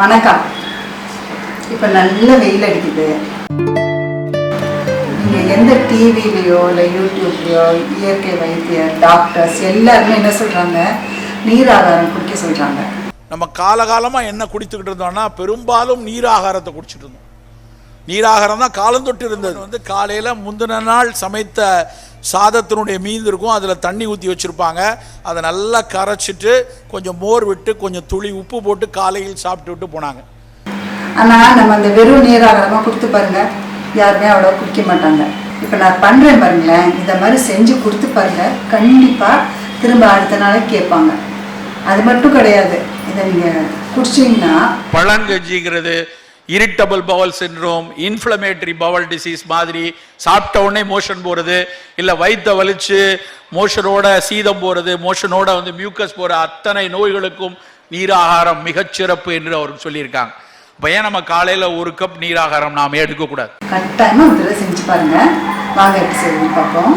வணக்கம். இப்போ நல்ல வெயில் அடிக்குது. நீங்கள் எந்த டிவிலையோ இல்லை யூடியூப்லையோ இயற்கை வைத்தியர் டாக்டர்ஸ் எல்லாருமே என்ன சொல்கிறாங்க நீராகாரம் குடிக்க சொல்கிறாங்க நம்ம காலகாலமாக என்ன குடித்துக்கிட்டு இருந்தோம்னா பெரும்பாலும் நீராகாரத்தை குடிச்சிட்டு இருந்தோம். நீராகாரம் தான் காலந்தொட்டு இருந்தது வந்து காலையில் முந்தின நாள் சமைத்த சாதத்தினுடைய மீந்து இருக்கும் அதில் தண்ணி ஊற்றி வச்சுருப்பாங்க. அதை நல்லா கரைச்சிட்டு கொஞ்சம் மோர் விட்டு கொஞ்சம் துளி உப்பு போட்டு காலையில் சாப்பிட்டு விட்டு போனாங்க. ஆனால் நம்ம அந்த வெறும் நீராகாரமாக கொடுத்து பாருங்க. யாருமே அவ்வளோ குடிக்க மாட்டாங்க. இப்போ நான் பண்ணுறேன் பாருங்களேன். இதை மாதிரி செஞ்சு கொடுத்து பாருங்க. கண்டிப்பாக திரும்ப அடுத்த நாளைக்கு கேட்பாங்க. அது மட்டும் கிடையாது. இதை நீங்கள் குடிச்சிங்கன்னா பழங்கஞ்சிங்கிறது irritable bowel syndrome inflammatory bowel disease மாதிரி சாப்பிட்ட உடனே மோஷன் போகிறது இல்லை வயிற்ற வலிச்சு மோஷனோட சீதம் போகிறது மோஷனோட வந்து மியூக்கஸ் போகிற அத்தனை நோய்களுக்கும் நீராகாரம் மிகச்சிறப்பு என்று அவர் சொல்லியிருக்காங்க. அப்போ ஏன் நம்ம காலையில் ஒரு கப் நீராகாரம் நாம் எடுக்கக்கூடாது? கட்டாயமாக செஞ்சு பாருங்க. வாங்க எப்படி செய்யுங்க பார்ப்போம்.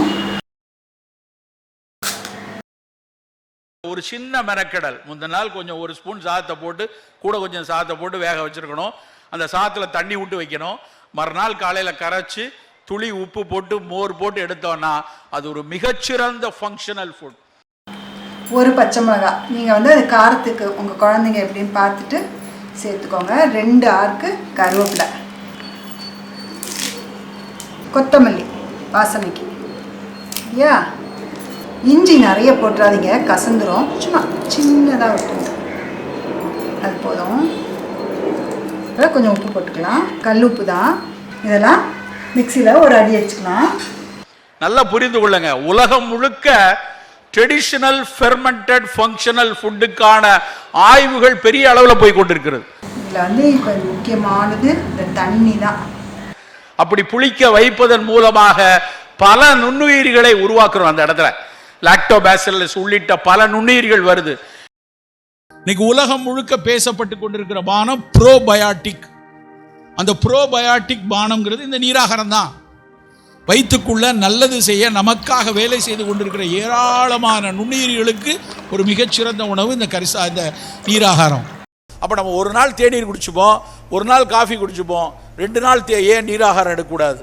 ஒரு சின்ன மெனக்கடல். முந்தின நாள் கொஞ்சம் ஒரு ஸ்பூன் சாதத்தை போட்டு கூட கொஞ்சம் சாதத்தை போட்டு வேக வச்சுருக்கணும். அந்த சாதத்தில் தண்ணி விட்டு வைக்கணும். மறுநாள் காலையில் கரைச்சி துளி உப்பு போட்டு மோர் போட்டு எடுத்தோம்னா அது ஒரு மிகச்சிறந்த ஃபங்க்ஷனல் ஃபுட் ஒரு பச்சை மிளகா. நீங்கள் வந்து அது காரத்துக்கு உங்கள் குழந்தைங்க எப்படின்னு பார்த்துட்டு சேர்த்துக்கோங்க. ரெண்டு ஆர்க்கு கருவேப்பிலை. கொத்தமல்லி வாசனைக்கு. யா? இஞ்சி நிறைய போட்டுறாதீங்க கசந்துரும். சும்மா சின்னதாக விட்டுருங்க. அது போதும். அப்புறம் கொஞ்சம் உப்பு போட்டுக்கலாம். கல் உப்பு தான். இதெல்லாம் மிக்சியில் ஒரு அடி அடிச்சுக்கலாம். நல்லா புரிந்து கொள்ளுங்க. உலகம் முழுக்க ட்ரெடிஷனல் ஃபெர்மெண்டட் ஃபங்க்ஷனல் ஃபுட்டுக்கான ஆய்வுகள் பெரிய அளவில் போய் கொண்டிருக்கிறது. இதில் வந்து இப்போ முக்கியமானது இந்த தண்ணி தான். அப்படி புளிக்க வைப்பதன் மூலமாக பல நுண்ணுயிரிகளை உருவாக்குறோம் அந்த இடத்துல. லாக்டோபாசிலஸ் உள்ளிட்ட பல நுண்ணுயிர்கள் வருது. இன்னைக்கு உலகம் முழுக்க பேசப்பட்டு கொண்டிருக்கிற பானம் ப்ரோபயாட்டிக் அந்த ப்ரோபயாட்டிக் பானம்ங்கிறது இந்த நீராகாரம் தான். வயிற்றுக்குள்ள நல்லது செய்ய நமக்காக வேலை செய்து கொண்டிருக்கிற ஏராளமான நுண்ணுயிர்களுக்கு ஒரு மிகச்சிறந்த உணவு இந்த கரிசா இந்த நீராகாரம். அப்போ நம்ம ஒரு நாள் தேநீர் குடிச்சுப்போம் ஒரு நாள் காஃபி குடிச்சுப்போம் ரெண்டு நாள் தே ஏன் நீராகாரம் எடுக்கக்கூடாது?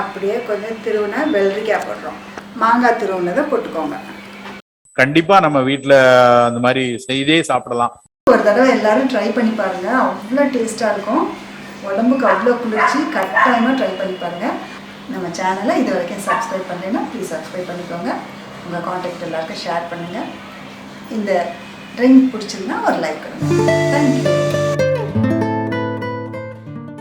அப்படியே கொஞ்சம் திருவுனா வெள்ளரிக்காய் போடுறோம். மாங்காய் திருவுனதை போட்டுக்கோங்க. கண்டிப்பா நம்ம வீட்ல அந்த மாதிரி செய்தே சாப்பிடலாம். ஒரு தடவை எல்லாரும் ட்ரை பண்ணி பாருங்க. அவ்வளோ டேஸ்ட்டாக இருக்கும். உடம்புக்கு அவ்வளோ குளிர்ச்சி. கட்டாயமாக ட்ரை பண்ணி பாருங்க. நம்ம சேனலை இது வரைக்கும் சப்ஸ்கிரைப் பண்ணலைன்னா ப்ளீஸ் சப்ஸ்கிரைப் பண்ணிக்கோங்க. உங்கள் காண்டாக்ட் எல்லாருக்கும் ஷேர் பண்ணுங்கள் இந்த ட்ரிங்க் பிடிச்சிருந்தா ஒரு லைக் கொடுங்க. தேங்க்யூ